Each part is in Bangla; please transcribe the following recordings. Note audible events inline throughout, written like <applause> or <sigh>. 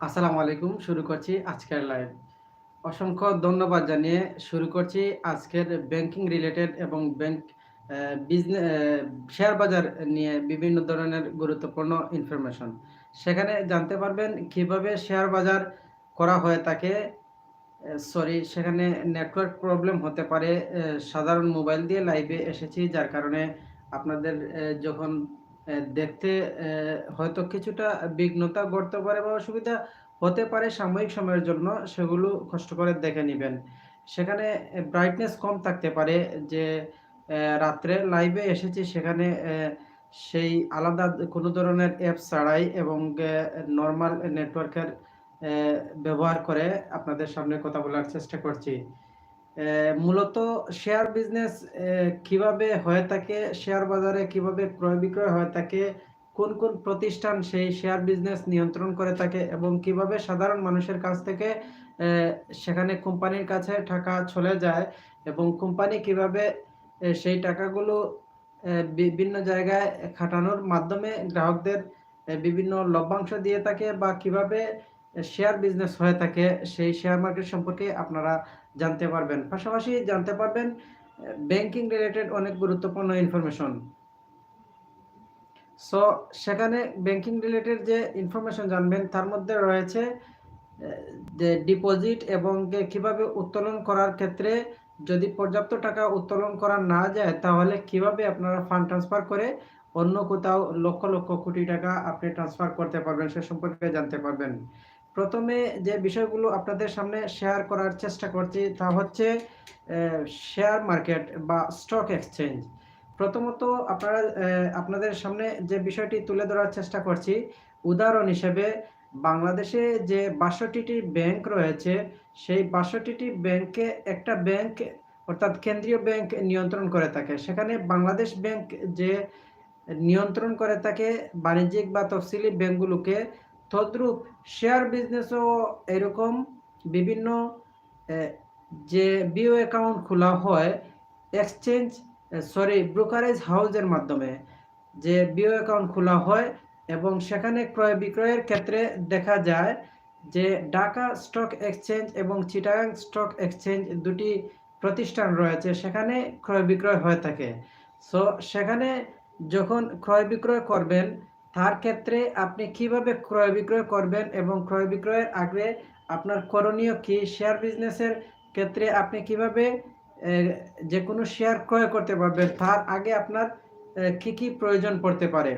আসসালামু আলাইকুম, শুরু করছি আজকের লাইভ অসংখ্য ধন্যবাদ জানিয়ে শুরু করছি আজকের ব্যাংকিং রিলেটেড এবং ব্যাংক বিজনেস শেয়ার বাজার নিয়ে বিভিন্ন ধরনের গুরুত্বপূর্ণ ইনফরমেশন সেখানে জানতে পারবেন কীভাবে শেয়ার বাজার করা হয়ে থাকে সরি সেখানে নেটওয়ার্ক প্রবলেম হতে পারে সাধারণ মোবাইল দিয়ে লাইভে এসেছি, যার কারণে আপনাদের যখন দেখতে হয়তো কিছুটা বিঘ্নতা ঘটতে পারে বা অসুবিধা হতে পারে সাময়িক সময়ের জন্য, সেগুলো কষ্ট করে দেখে নেবেন। সেখানে ব্রাইটনেস কম থাকতে পারে যে রাত্রে লাইভে এসেছি, সেখানে সেই আলাদা কোনো ধরনের অ্যাপ ছাড়াই এবং নর্মাল নেটওয়ার্কের ব্যবহার করে আপনাদের সামনে কথা বলার চেষ্টা করছি। মূলত শেয়ার বিজনেস কীভাবে হয়ে থাকে শেয়ার বাজারে কীভাবে ক্রয় বিক্রয় হয়ে থাকে, কোন কোন প্রতিষ্ঠান সেই শেয়ার বিজনেস নিয়ন্ত্রণ করে থাকে এবং কীভাবে সাধারণ মানুষের কাছ থেকে সেখানে কোম্পানির কাছে টাকা চলে যায় এবং কোম্পানি কীভাবে সেই টাকাগুলো বিভিন্ন জায়গায় খাটানোর মাধ্যমে গ্রাহকদের বিভিন্ন লভ্যাংশ দিয়ে থাকে বা কীভাবে শেয়ার বিজনেস হয়ে থাকে, সেই শেয়ার মার্কেট সম্পর্কে আপনারা জানতে পারবেন। পাশাপাশি জানতে পারবেন ব্যাংকিং রিলেটেড অনেক গুরুত্বপূর্ণ ইনফরমেশন সো সেখানে ব্যাংকিং রিলেটেড যে ইনফরমেশন জানবেন, তার মধ্যে রয়েছে যে ডিপোজিট এবং কীভাবে উত্তোলন করার ক্ষেত্রে যদি পর্যাপ্ত টাকা উত্তোলন করা না যায়, তাহলে কীভাবে আপনারা ফান্ড ট্রান্সফার করে অন্য কোথাও লক্ষ লক্ষ কোটি টাকা আপনি ট্রান্সফার করতে পারবেন, সে সম্পর্কে জানতে পারবেন। প্রথমে যে বিষয়গুলো আপনাদের সামনে শেয়ার করার চেষ্টা করছি তা হচ্ছে শেয়ার মার্কেট বা স্টক এক্সচেঞ্জ প্রথমত আপনারা আপনাদের সামনে যে বিষয়টি তুলে ধরার চেষ্টা করছি, উদাহরণ হিসেবে বাংলাদেশে যে বাষট্টিটি ব্যাংক রয়েছে, সেই বাষট্টিটি ব্যাংকে একটা ব্যাংক অর্থাৎ কেন্দ্রীয় ব্যাংক নিয়ন্ত্রণ করে থাকে। সেখানে বাংলাদেশ ব্যাংক যে নিয়ন্ত্রণ করে থাকে, বাণিজ্যিক বা তফসিলি ব্যাংকগুলোকে তদ্রূপ শেয়ার বিজনেসও এরকম বিভিন্ন যে বিও অ্যাকাউন্ট খোলা হয় এক্সচেঞ্জ সরি ব্রোকারেজ হাউসের মাধ্যমে যে বিও অ্যাকাউন্ট খোলা হয় এবং সেখানে ক্রয় বিক্রয়ের ক্ষেত্রে দেখা যায় যে ঢাকা স্টক এক্সচেঞ্জ এবং চিটাগাং স্টক এক্সচেঞ্জ দুটি প্রতিষ্ঠান রয়েছে, সেখানে ক্রয় বিক্রয় হয়ে থাকে। সো সেখানে যখন ক্রয় বিক্রয় করবেন তার ক্ষেত্রে আপনি কীভাবে ক্রয় বিক্রয় করবেন এবং ক্রয় বিক্রয়ের আগে আপনার করণীয় কি? শেয়ার বিজনেসের ক্ষেত্রে আপনি কীভাবে যে কোনো শেয়ার ক্রয় করতে পারবেন, তার আগে আপনার কি কি প্রয়োজন পড়তে পারে?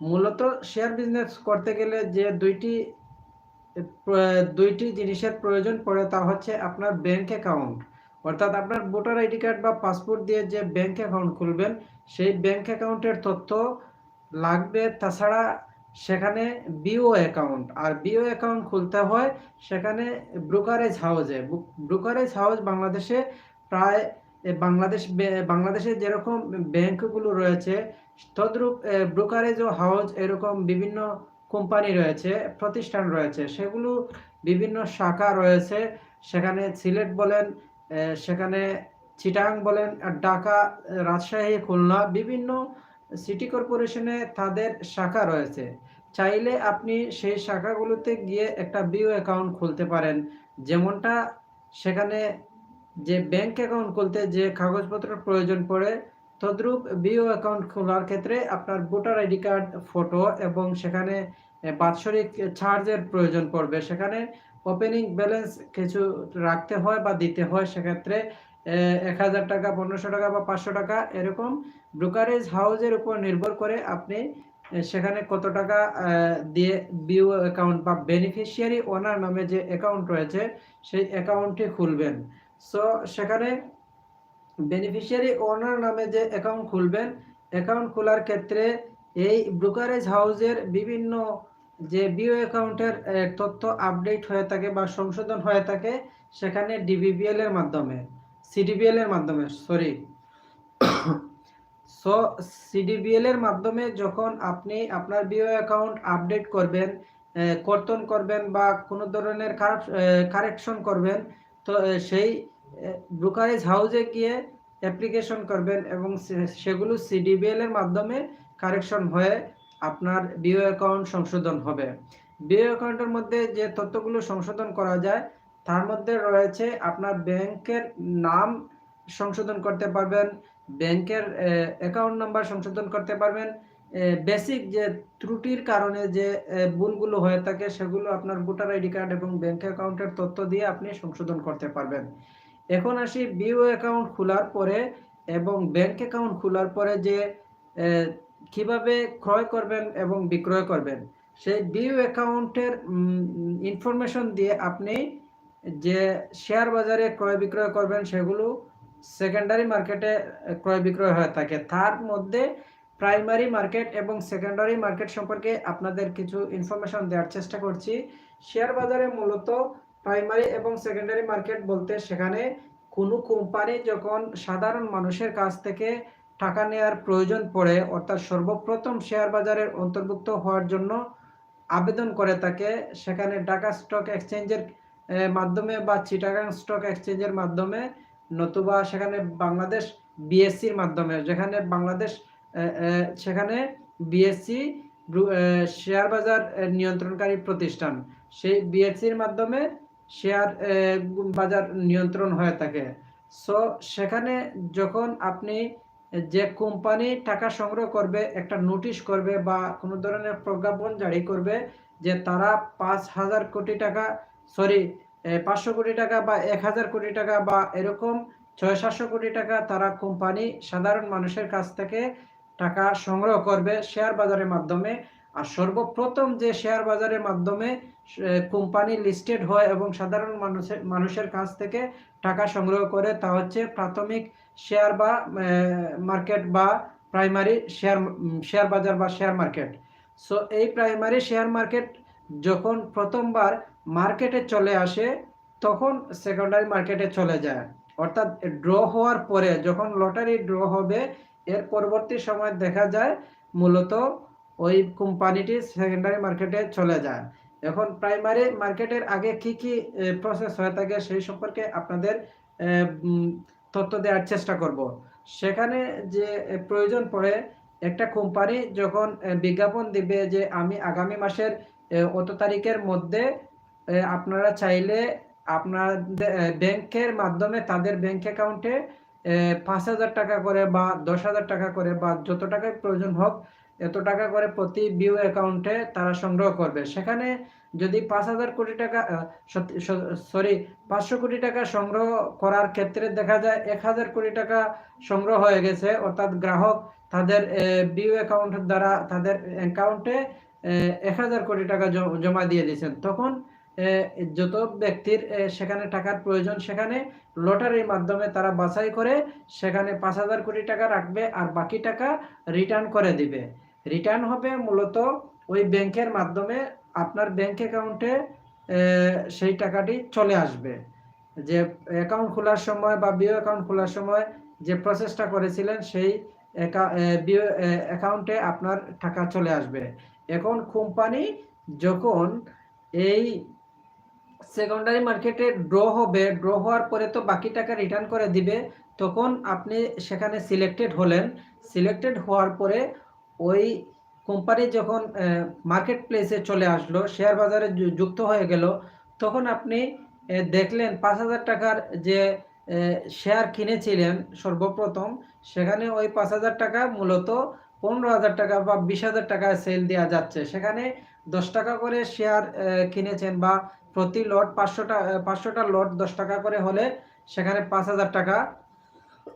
মূলত শেয়ার বিজনেস করতে গেলে যে দুইটি দুইটি জিনিসের প্রয়োজন পড়ে তা হচ্ছে আপনার ব্যাংক অ্যাকাউন্ট। অর্থাৎ আপনার ভোটার আইডি কার্ড বা পাসপোর্ট দিয়ে যে ব্যাংক অ্যাকাউন্ট খুলবেন, সেই ব্যাংক অ্যাকাউন্টের তথ্য লাগবে তাছাড়া সেখানে বিও অ্যাকাউন্ট আর বিও অ্যাকাউন্ট খুলতে হয় সেখানে ব্রোকারেজ হাউসে ব্রোকারেজ হাউস বাংলাদেশে প্রায় বাংলাদেশ বাংলাদেশে যেরকম ব্যাংকগুলো রয়েছে, তদ্রূপ ব্রোকারেজ ও হাউস এরকম বিভিন্ন কোম্পানি রয়েছে, প্রতিষ্ঠান রয়েছে, সেগুলো বিভিন্ন শাখা রয়েছে। সেখানে সিলেট বলেন সেখানে চিটাং বলেন, আর ঢাকা, রাজশাহী, খুলনা বিভিন্ন সিটি কর্পোরেশনে তাদের শাখা রয়েছে। চাইলে আপনি সেই শাখাগুলোতে গিয়ে একটা বিও অ্যাকাউন্ট খুলতে পারেন। যেমনটা সেখানে যে ব্যাংক অ্যাকাউন্ট খুলতে যে কাগজপত্র প্রয়োজন পড়ে, তদ্রূপ বিও অ্যাকাউন্ট খোলার ক্ষেত্রে আপনার ভোটার আইডি কার্ড ফটো এবং সেখানে বাৎসরিক চার্জের প্রয়োজন পড়বে। সেখানে ওপেনিং ব্যালেন্স কিছু রাখতে হয় বা দিতে হয় সেক্ষেত্রে এক হাজার টাকা, পনেরোশো টাকা বা পাঁচশো টাকা এরকম ব্রোকারেজ হাউসের উপর নির্ভর করে আপনি সেখানে কত টাকা দিয়ে বিও অ্যাকাউন্ট বা বেনিফিশিয়ারি ওনার নামে যে অ্যাকাউন্ট রয়েছে, সেই অ্যাকাউন্টটি খুলবেন। সো, সেখানে বেনিফিশিয়ারি ওনার নামে যে অ্যাকাউন্ট খুলবেন, অ্যাকাউন্ট খোলার ক্ষেত্রে এই ব্রোকারেজ হাউসের বিভিন্ন যে বিও অ্যাকাউন্টের তথ্য আপডেট হয়ে থাকে বা সংশোধন হয়ে থাকে, সেখানে ডিবিবিএল এর মাধ্যমে। সিডিবিএল এর মাধ্যমে সরি সো সিডিবিএল এর মাধ্যমে যখন আপনি আপনার বিও অ্যাকাউন্ট আপডেট করবেন কর্তন করবেন বা কোনো ধরনের কারেকশন করবেন, তো সেই ব্রোকারেজ হাউসে গিয়ে অ্যাপ্লিকেশন করবেন এবং সেগুলো সিডিবিএল এর মাধ্যমে কারেকশন হয়ে আপনার বিও অ্যাকাউন্ট সংশোধন হবে। বিও অ্যাকাউন্টের মধ্যে যে তথ্যগুলো সংশোধন করা যায় তার মধ্যে রয়েছে আপনার ব্যাংকের নাম সংশোধন করতে পারবেন, ব্যাংকের অ্যাকাউন্ট নাম্বার সংশোধন করতে পারবেন বেসিক যে ত্রুটির কারণে যে ভুলগুলো হয়ে থাকে সেগুলো আপনার ভোটার আইডি কার্ড এবং ব্যাংক অ্যাকাউন্টের তথ্য দিয়ে আপনি সংশোধন করতে পারবেন। এখন আসি বিও অ্যাকাউন্ট খোলার পরে এবং ব্যাংক অ্যাকাউন্ট খোলার পরে যে কীভাবে ক্রয় করবেন এবং বিক্রয় করবেন, সেই বিও অ্যাকাউন্টের ইনফরমেশন দিয়ে আপনি যে শেয়ার বাজারে ক্রয় বিক্রয় করবেন সেগুলো সেকেন্ডারি মার্কেটে ক্রয় বিক্রয় হয়ে থাকে। তার মধ্যে প্রাইমারি মার্কেট এবং সেকেন্ডারি মার্কেট সম্পর্কে আপনাদের কিছু ইনফরমেশন দেওয়ার চেষ্টা করছি। শেয়ার বাজারে মূলত প্রাইমারি এবং সেকেন্ডারি মার্কেট বলতে সেখানে কোনো কোম্পানি যখন সাধারণ মানুষের কাছ থেকে টাকা নেওয়ার প্রয়োজন পড়ে, অর্থাৎ সর্বপ্রথম শেয়ার বাজারের অন্তর্ভুক্ত হওয়ার জন্য আবেদন করে থাকে, সেখানে ঢাকা স্টক এক্সচেঞ্জের মাধ্যমে বা চিটাগাং স্টক এক্সচেঞ্জের মাধ্যমে নতুবা সেখানে বাংলাদেশ বিএসসির মাধ্যমে, যেখানে বাংলাদেশ সেখানে বিএসসি শেয়ার বাজার নিয়ন্ত্রণকারী প্রতিষ্ঠান। সেই বিএসসির মাধ্যমে শেয়ার বাজার নিয়ন্ত্রণ হয়ে থাকে। সো, সেখানে যখন আপনি যে কোম্পানি টাকা সংগ্রহ করবে, একটা নোটিশ করবে বা কোনো ধরনের প্রজ্ঞাপন জারি করবে যে তারা পাঁচ হাজার কোটি টাকা সরি পাঁচশো কোটি টাকা বা এক হাজার কোটি টাকা বা এরকম ছয়, সাতশো কোটি টাকা তারা কোম্পানি সাধারণ মানুষের কাছ থেকে টাকা সংগ্রহ করবে শেয়ার বাজারের মাধ্যমে। আর সর্বপ্রথম যে শেয়ার বাজারের মাধ্যমে কোম্পানি লিস্টেড হয় এবং সাধারণ মানুষের মানুষের কাছ থেকে টাকা সংগ্রহ করে, তা হচ্ছে প্রাথমিক শেয়ার বা মার্কেট বা প্রাইমারি শেয়ার শেয়ার বাজার বা শেয়ার মার্কেট। সো, এই প্রাইমারি শেয়ার মার্কেট যখন প্রথমবার মার্কেটে চলে আসে, তখন সেকেন্ডারি মার্কেটে চলে যায়। অর্থাৎ ড্র হওয়ার পরে যখন লটারি ড্র হবে, এর পরবর্তী সময় দেখা যায় মূলত ওই কোম্পানিটি সেকেন্ডারি মার্কেটে চলে যায়। এখন প্রাইমারি মার্কেটের আগে কি কি প্রসেস হয়ে থাকে সেই সম্পর্কে আপনাদের তথ্য দেওয়ার চেষ্টা করব। সেখানে যে প্রয়োজন পড়ে, একটা কোম্পানি যখন বিজ্ঞাপন দিবে যে আমি আগামী মাসের অত তারিখের মধ্যে আপনারা চাইলে আপনার ব্যাংকের মাধ্যমে তাদের ব্যাংক অ্যাকাউন্টে পাঁচ হাজার টাকা করে বা দশ হাজার টাকা করে বা যত টাকায় প্রয়োজন হোক, এত টাকা করে প্রতি বিউ অ্যাকাউন্টে তারা সংগ্রহ করবে। সেখানে যদি পাঁচ হাজার কোটি টাকা সরি, পাঁচশো কোটি টাকা সংগ্রহ করার ক্ষেত্রে দেখা যায় এক হাজার কোটি টাকা সংগ্রহ হয়ে গেছে, অর্থাৎ গ্রাহক তাদের বিউ অ্যাকাউন্ট দ্বারা তাদের অ্যাকাউন্টে এক হাজার কোটি টাকা জমা দিয়ে দিয়েছেন। তখন যত ব্যক্তির সেখানে টাকার প্রয়োজন সেখানে লটারির মাধ্যমে তারা বাছাই করে সেখানে পাঁচ হাজার কোটি টাকা রাখবে আর বাকি টাকা রিটার্ন করে দিবে। রিটার্ন হবে মূলত ওই ব্যাংকের মাধ্যমে আপনার ব্যাংক অ্যাকাউন্টে সেই টাকাটি চলে আসবে। যে অ্যাকাউন্ট খোলার সময় বা বিও অ্যাকাউন্ট খোলার সময় যে প্রসেসটা করেছিলেন সেই অ্যাকাউন্টে আপনার টাকা চলে আসবে। এখন কোম্পানি যখন এই সেকেন্ডারি মার্কেটে ড্র হবে ড্র হওয়ার পরে তো বাকি টাকা রিটার্ন করে দিবে, তখন আপনি সেখানে সিলেক্টেড হলেন। সিলেক্টেড হওয়ার পরে ওই কোম্পানি যখন মার্কেট প্লেসে চলে আসলো শেয়ার বাজারে যুক্ত হয়ে গেল, তখন আপনি দেখলেন পাঁচ হাজার টাকার যে শেয়ার কিনেছিলেন সর্বপ্রথম, সেখানে ওই পাঁচ হাজার টাকা মূলত পনেরো হাজার টাকা বা বিশ হাজার টাকায় সেল দেওয়া যাচ্ছে। সেখানে দশ টাকা করে শেয়ার কিনেছেন বা প্রতি লট পাঁচশোটা পাঁচশোটা লট দশ টাকা করে হলে সেখানে পাঁচ হাজার টাকা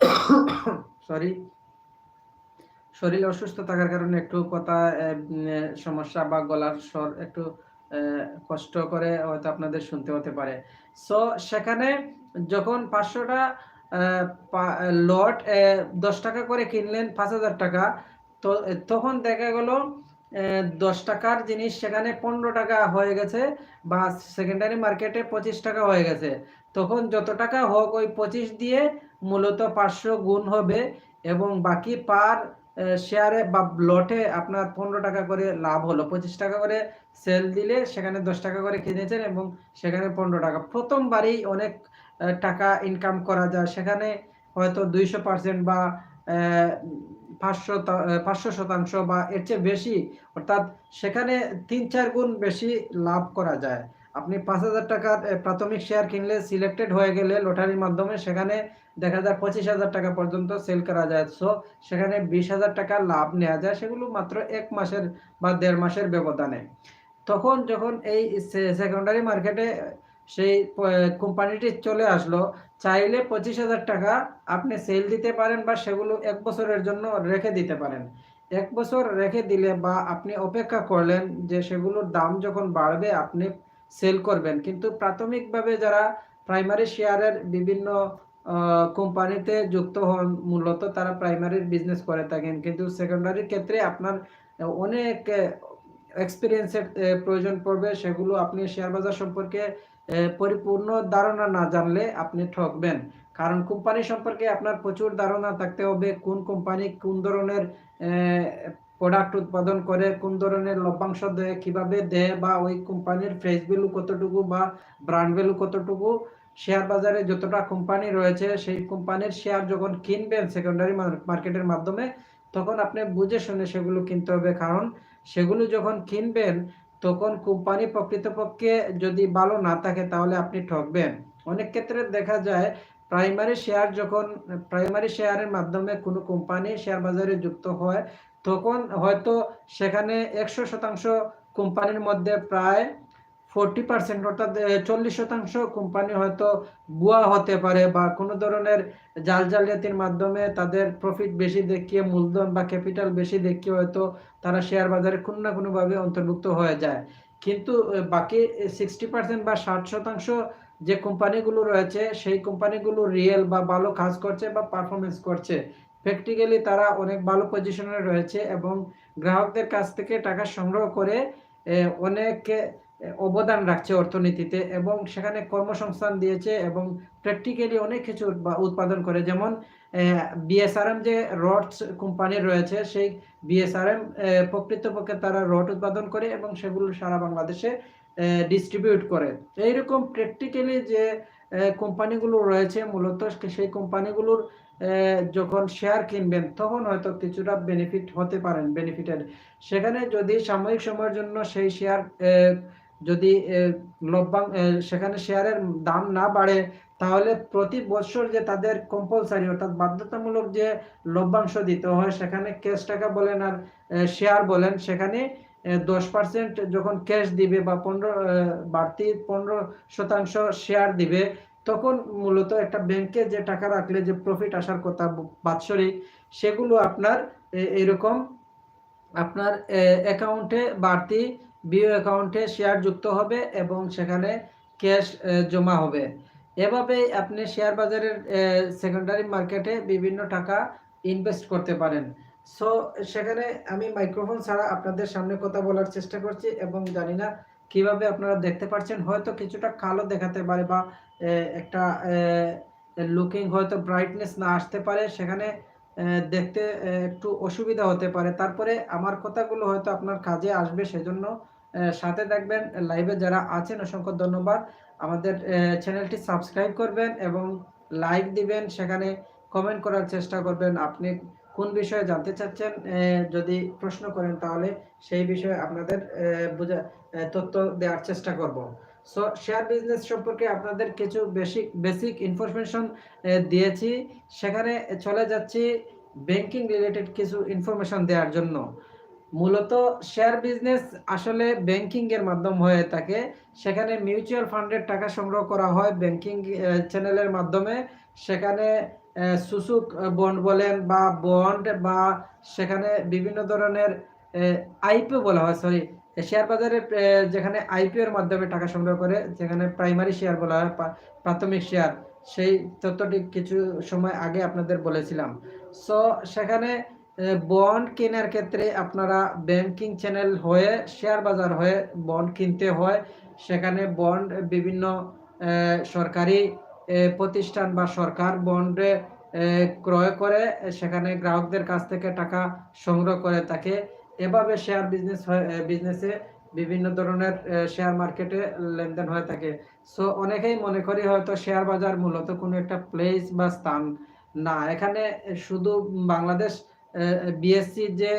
<coughs> সরি শরীর অসুস্থ থাকার কারণে একটু কথা সমস্যা বা গলার স্বর একটু কষ্ট করে হয়তো আপনাদের শুনতে হতে পারে। সো সেখানে যখন পাঁচশোটা লট দশ টাকা করে কিনলেন, পাঁচ হাজার টাকা তো তখন দেখা গেল দশ টাকার জিনিস সেখানে পনেরো টাকা হয়ে গেছে বা সেকেন্ডারি মার্কেটে পঁচিশ টাকা হয়ে গেছে। তখন যত টাকা হোক ওই পঁচিশ দিয়ে মূলত পাঁচশো গুণ হবে এবং বাকি পার শেয়ারে বা লটে আপনার পনেরো টাকা করে লাভ হলো। পঁচিশ টাকা করে সেল দিলে সেখানে দশ টাকা করে কিনেছেন এবং সেখানে পনেরো টাকা। প্রথমবারেই অনেক টাকা ইনকাম করা যায়। সেখানে হয়তো দুইশো পার্সেন্ট বা পাঁচশো পাঁচশো শতাংশ বা এর চেয়ে বেশি, অর্থাৎ সেখানে তিন চার গুণ বেশি লাভ করা যায়। আপনি পাঁচ হাজার টাকার প্রাথমিক শেয়ার কিনলে সিলেক্টেড হয়ে গেলে লটারির মাধ্যমে সেখানে দেখা যায় পঁচিশ হাজার টাকা পর্যন্ত সেল করা যায়। সো সেখানে বিশ হাজার টাকা লাভ নেওয়া যায়, সেগুলো মাত্র এক মাসের বা দেড় মাসের ব্যবধানে। তখন যখন এই সেকেন্ডারি মার্কেটে সেই কোম্পানিটি চলে আসলো। চাইলে পঁচিশ হাজার টাকা আপনি সেল দিতে পারেন বা সেগুলো এক বছরের জন্য রেখে দিতে পারেন। এক বছর রেখে দিলে বা আপনি অপেক্ষা করলেন যে সেগুলোর দাম যখন বাড়বে, আপনি সেল করবেন। কিন্তু প্রাথমিকভাবে যারা প্রাইমারি শেয়ারের বিভিন্ন কোম্পানিতে যুক্ত হন, মূলত তারা প্রাইমারির বিজনেস করে থাকেন। কিন্তু সেকেন্ডারির ক্ষেত্রে আপনার অনেক এক্সপিরিয়েন্সের প্রয়োজন পড়বে। সেগুলো আপনি শেয়ার বাজার সম্পর্কে পরিপূর্ণ ধারণা না জানলে আপনি ঠকবেন। কারণ কোম্পানি সম্পর্কে আপনার প্রচুর ধারণা থাকতে হবে, কোন কোম্পানি কোন ধরনের প্রোডাক্ট উৎপাদন করে, কোন ধরনের লভ্যাংশ দেয়, কীভাবে দেয় বা ওই কোম্পানির ফেস ভ্যালু কতটুকু বা ব্র্যান্ড ভ্যালু কতটুকু। শেয়ার বাজারে যতটা কোম্পানি রয়েছে, সেই কোম্পানির শেয়ার যখন কিনবেন সেকেন্ডারি মার্কেটের মাধ্যমে, তখন আপনি বুঝে শুনে সেগুলো কিনতে হবে। কারণ সেগুলো যখন কিনবেন তখন কোম্পানি প্রকৃতপক্ষে যদি ভালো না থাকে তাহলে আপনি ঠকবেন। অনেক ক্ষেত্রে দেখা যায় প্রাইমারি শেয়ার যখন প্রাইমারি শেয়ারের মাধ্যমে কোনো কোম্পানি শেয়ার বাজারে যুক্ত হয়, তখন হয়তো সেখানে একশো শতাংশ কোম্পানির মধ্যে প্রায় ফোরটি পার্সেন্ট অর্থাৎ চল্লিশ শতাংশ কোম্পানি হয়তো বুয়া হতে পারে বা কোনো ধরনের জাল জালিয়াতির মাধ্যমে তাদের প্রফিট বেশি দেখিয়ে, মূলধন বা ক্যাপিটাল বেশি দেখিয়ে হয়তো তারা শেয়ার বাজারে কোনো না কোনোভাবে অন্তর্ভুক্ত হয়ে যায়। কিন্তু বাকি সিক্সটি পার্সেন্ট বা ষাট শতাংশ যে কোম্পানিগুলো রয়েছে, সেই কোম্পানিগুলো রিয়েল বা ভালো কাজ করছে বা পারফরমেন্স করছে। প্র্যাকটিক্যালি তারা অনেক ভালো পজিশনে রয়েছে এবং গ্রাহকদের কাছ থেকে টাকা সংগ্রহ করে অনেক অবদান রাখছে অর্থনীতিতে এবং সেখানে কর্মসংস্থান দিয়েছে এবং প্র্যাকটিক্যালি অনেক কিছু উৎপা- উৎপাদন করে। যেমন বিএসআরএম যে রডস কোম্পানি রয়েছে, সেই বিএসআরএম প্রকৃতপক্ষে তারা রড উৎপাদন করে এবং সেগুলো সারা বাংলাদেশে ডিস্ট্রিবিউট করে। এইরকম প্র্যাকটিক্যালি যে কোম্পানিগুলো রয়েছে মূলত, সেই কোম্পানিগুলোর যখন শেয়ার কিনবেন, তখন হয়তো কিছুটা বেনিফিট হতে পারেন বেনিফিটেড সেখানে যদি সাময়িক সময়ের জন্য সেই শেয়ার যদি লভ্যাং সেখানে শেয়ারের দাম না বাড়ে, তাহলে প্রতি বছর যে তাদের কম্পালসারি অর্থাৎ বাধ্যতামূলক যে লভ্যাংশ দিতে হয়, সেখানে ক্যাশ টাকা বলেন আর শেয়ার বলেন, সেখানে দশ পার্সেন্ট যখন ক্যাশ দিবে বা পনেরো বাড়তি পনেরো শতাংশ শেয়ার দিবে, তখন মূলত একটা ব্যাংকে যে টাকা রাখলে যে প্রফিট আসার কথা বাৎসরিক, সেগুলো আপনার এরকম আপনার অ্যাকাউন্টে বাড়তি বিও অ্যাকাউন্টে শেয়ার যুক্ত হবে এবং সেখানে ক্যাশ জমা হবে। এভাবেই আপনি শেয়ার বাজারের সেকেন্ডারি মার্কেটে বিভিন্ন টাকা ইনভেস্ট করতে পারেন। সো সেখানে আমি মাইক্রোফোন ছাড়া আপনাদের সামনে কথা বলার চেষ্টা করছি এবং জানি না কীভাবে আপনারা দেখতে পাচ্ছেন হয়তো কিছুটা কালো দেখাতে পারে বা একটা লুকিং হয়তো ব্রাইটনেস না আসতে পারে। সেখানে দেখতে একটু অসুবিধা হতে পারে। তারপরে আমার কথাগুলো হয়তো আপনার কাজে আসবে, সেজন্য সাথে থাকবেন। লাইভে যারা আছেন, অসংখ্য ধন্যবাদ। আমাদের চ্যানেলটি সাবস্ক্রাইব করবেন এবং লাইক দিবেন। সেখানে কমেন্ট করার চেষ্টা করবেন, আপনি কোন বিষয়ে জানতে চাচ্ছেন যদি প্রশ্ন করেন, তাহলে সেই বিষয়ে আপনাদের বোঝা তথ্য দেওয়ার চেষ্টা করব। সো শেয়ার বিজনেস সম্পর্কে আপনাদের কিছু বেসিক বেসিক ইনফরমেশন দিয়েছি। সেখানে চলে যাচ্ছি ব্যাংকিং রিলেটেড কিছু ইনফরমেশন দেওয়ার জন্য। মূলত শেয়ার বিজনেস আসলে ব্যাংকিং এর মাধ্যম হয়ে থাকে। সেখানে মিউচুয়াল ফান্ডের টাকা সংগ্রহ করা হয় ব্যাংকিং চ্যানেলের মাধ্যমে। সেখানে সুসুক বন্ড বলেন বা বন্ড বা সেখানে বিভিন্ন ধরনের আইপিও বলা হয় সরি শেয়ার বাজারে যেখানে আইপিও এর মাধ্যমে টাকা সংগ্রহ করে, যেখানে প্রাইমারি শেয়ার বলা হয় প্রাথমিক শেয়ার সেই তথ্যটি কিছু সময় আগে আপনাদের বলেছিলাম। সো সেখানে বন্ড কেনার ক্ষেত্রে আপনারা ব্যাংকিং চ্যানেল হয়ে শেয়ার বাজার হয়ে বন্ড কিনতে হয়। সেখানে বন্ড বিভিন্ন সরকারি প্রতিষ্ঠান বা সরকার বন্ডে ক্রয় করে। সেখানে গ্রাহকদের কাছ থেকে টাকা সংগ্রহ করে থাকে। এভাবে শেয়ার বিজনেস বিজনেসে বিভিন্ন ধরনের শেয়ার মার্কেটে লেনদেন হয়ে থাকে। সো অনেকেই মনে করি হয়তো শেয়ার বাজার মূলত কোনো একটা প্লেস বা স্থান না। এখানে শুধু বাংলাদেশ বিএসসি যে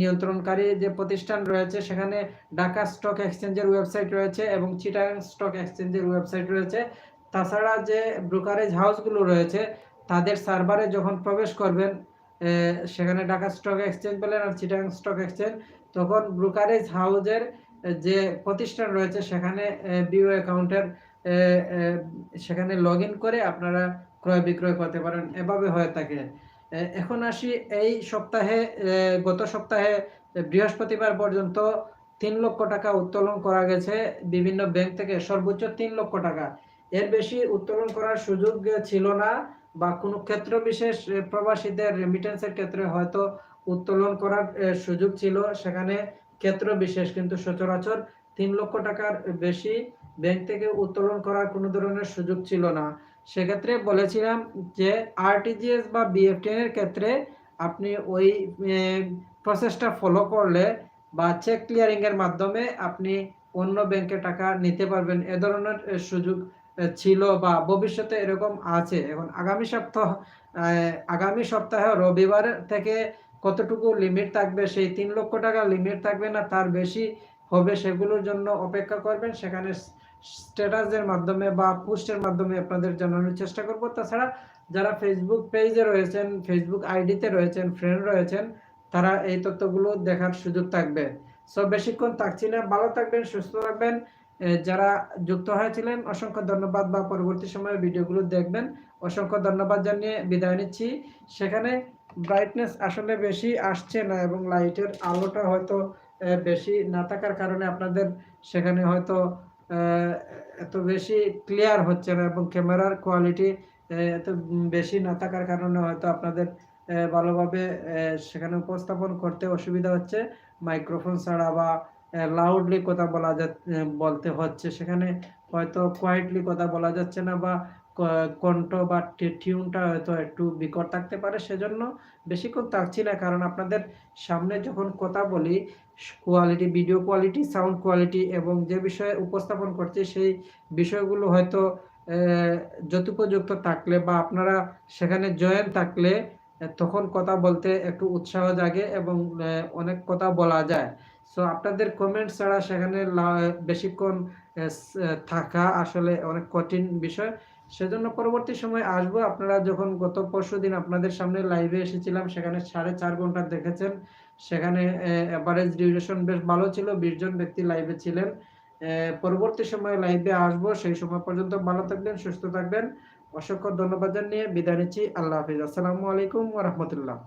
নিয়ন্ত্রণকারী যে প্রতিষ্ঠান রয়েছে, সেখানে ঢাকা স্টক এক্সচেঞ্জের ওয়েবসাইট রয়েছে এবং চিটাং স্টক এক্সচেঞ্জের ওয়েবসাইট রয়েছে। তাছাড়া যে ব্রোকারেজ হাউসগুলো রয়েছে, তাদের সার্ভারে যখন প্রবেশ করবেন সেখানে ঢাকা স্টক এক্সচেঞ্জ বলেন আর চিটাং স্টক এক্সচেঞ্জ, তখন ব্রোকারেজ হাউজের যে প্রতিষ্ঠান রয়েছে সেখানে বিও অ্যাকাউন্টের সেখানে লগ করে আপনারা ক্রয় বিক্রয় করতে পারেন, এভাবে হয়ে থাকে। এখন আসি এই সপ্তাহে গত সপ্তাহে বৃহস্পতিবার পর্যন্ত তিন লক্ষ টাকা উত্তোলন করা গেছে বিভিন্ন ব্যাংক থেকে, সর্বোচ্চ তিন লক্ষ টাকা। এর বেশি উত্তোলন করার সুযোগ ছিল না। বা কোনো ক্ষেত্র বিশেষ প্রবাসীদের রেমিটেন্সের ক্ষেত্রে হয়তো উত্তোলন করার সুযোগ ছিল। সেখানে ক্ষেত্র বিশেষ, কিন্তু সচরাচর তিন লক্ষ টাকার বেশি ব্যাংক থেকে উত্তোলন করার কোনো ধরনের সুযোগ ছিল না। সেক্ষেত্রে বলেছিলাম যে আরটিজিএস বা বিএফটিএন এর ক্ষেত্রে আপনি ওই প্রসেসটা ফলো করলে বা চেক ক্লিয়ারিং এর মাধ্যমে আপনি অন্য ব্যাংকে টাকা নিতে পারবেন। এ ধরনের সুযোগ ছিল বা ভবিষ্যতে এরকম আছে। এখন আগামী সপ্তাহ আগামী সপ্তাহে রবিবার থেকে কতটুকু লিমিট থাকবে, সেই তিন লক্ষ টাকা লিমিট থাকবে না, তার বেশি হবে সেগুলোর জন্য অপেক্ষা করবেন। সেখানে স্ট্যাটাসের মাধ্যমে বা পোস্টের মাধ্যমে আপনাদের জানানোর চেষ্টা করব। তাছাড়া যারা ফেসবুক পেজে রয়েছেন ফেসবুক আইডিতে রয়েছেন ফ্রেন্ড রয়েছেন, তারা এই তথ্যগুলো দেখার সুযোগ থাকবে। সো বেশিক্ষণ থাকছি না। ভালো থাকবেন, সুস্থ থাকবেন। যারা যুক্ত হয়েছিলেন, অসংখ্য ধন্যবাদ বা পরবর্তী সময়ে ভিডিওগুলো দেখবেন। অসংখ্য ধন্যবাদ জানিয়ে বিদায় নিচ্ছি। সেখানে ব্রাইটনেস আসলে বেশি আসছে না এবং লাইটের আলোটা হয়তো বেশি না থাকার কারণে আপনাদের সেখানে হয়তো এত বেশি ক্লিয়ার হচ্ছে না এবং ক্যামেরার কোয়ালিটি এত বেশি না থাকার কারণে হয়তো আপনাদের ভালোভাবে সেখানে উপস্থাপন করতে অসুবিধা হচ্ছে। মাইক্রোফোন ছাড়া বা লাউডলি কথা বলা যা বলতে হচ্ছে। সেখানে হয়তো কোয়াইটলি কথা বলা যাচ্ছে না বা কণ্ঠ বা টিউনটা হয়তো একটু বিকট থাকতে পারে। সেজন্য বেশিক্ষণ থাকছি না, কারণ আপনাদের সামনে যখন কথা বলি quality video quality sound quality এবং যে বিষয়ে উপস্থাপন করছি, সেই বিষয়গুলো হয়তো যথোপযুক্ত থাকলে বা আপনারা সেখানে জয়েন থাকলে তখন কথা বলতে একটু উৎসাহ জাগে এবং অনেক কথা বলা যায়। সো আপনাদের কমেন্ট ছাড়া সেখানে বেশিক্ষণ থাকা আসলে অনেক কঠিন বিষয়। সেজন্য পরবর্তী সময় আসব। আপনারা যখন গত পরশু দিন আপনাদের সামনে লাইভে এসেছিলাম, সেখানে সাড়ে চার ঘণ্টা দেখেছেন। সেখানে অ্যাভারেজ ডিউরেশন বেশ ভালো ছিল, বিশ জন ব্যক্তি লাইভে ছিলেন। পরবর্তী সময় লাইভে আসব। সেই সময় পর্যন্ত ভালো থাকবেন, সুস্থ থাকবেন। অসংখ্য ধন্যবাদ জানিয়ে বিদায় নিচ্ছি। আল্লাহ হাফিজ। আসসালামু আলাইকুম রহমতুল্লাহ।